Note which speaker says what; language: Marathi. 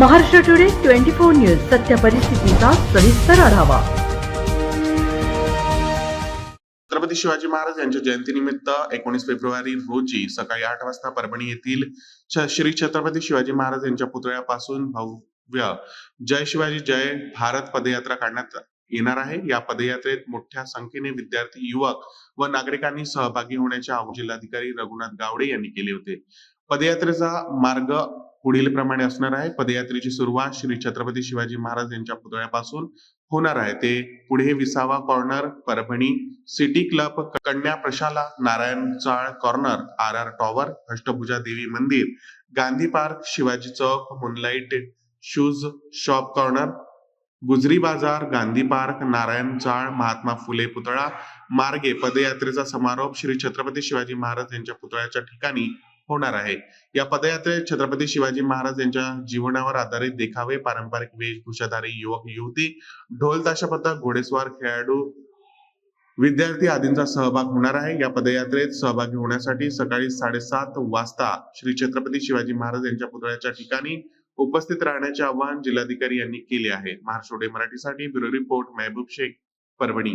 Speaker 1: Maharashtra today twenty four news सत्य परिस्थितीचा सविस्तर आढावा.
Speaker 2: छत्रपती शिवाजी महाराज यांच्या जयंतीनिमित्त एकोणीस फेब्रुवारी रोजी सकाळी आठ वाजता परभणी येथील श्री छत्रपती शिवाजी महाराज यांच्या पुतळ्यापासून भव्य जय शिवाजी जय भारत पदयात्रा काढण्यात येणार आहे. या पदयात्रेत मोठ्या संख्येने विद्यार्थी युवक व नागरिकांनी सहभागी होण्याचे आवाहन जिल्हाधिकारी रघुनाथ गावडे यांनी केले होते. पदयात्रेचा मार्ग पुढील प्रमाणे असणार आहे. पदयात्रेची सुरुवात श्री छत्रपती शिवाजी महाराज यांच्या पुतळ्यापासून होणार आहे. ते पुढे विसावा कॉर्नर परभणी सिटी क्लब कन्या प्रशाला नारायण चाळ corner R R tower Ashtabhuja Devi मंदिर गांधी पार्क शिवाजी चौक moonlight shoes shop corner Gujari Bazaar Gandhi park Narayan चाळ महात्मा फुले पुतळा मार्गे पदयात्रेचा समारोप श्री छत्रपती शिवाजी महाराज यांच्या पुतळ्याच्या ठिकाणी होणार आहे. या पदयात्रेत छत्रपती शिवाजी महाराज यांच्या जीवनावर आधारित देखावे पारंपरिक वेशभूषाधारी युवक युवती ढोल ताशा घोडेस्वार खेळाडू विद्यार्थी आदींचा सहभाग होणार आहे. या पदयात्रेत सहभागी होण्यासाठी सकाळी साडेसात वाजता श्री छत्रपती शिवाजी महाराज यांच्या पुतळ्याच्या ठिकाणी उपस्थित राहण्याचे आवाहन जिल्हाधिकारी यांनी केले आहे. महाराष्ट्र डे मराठीसाठी ब्युरो रिपोर्ट महबूब शेख परभणी.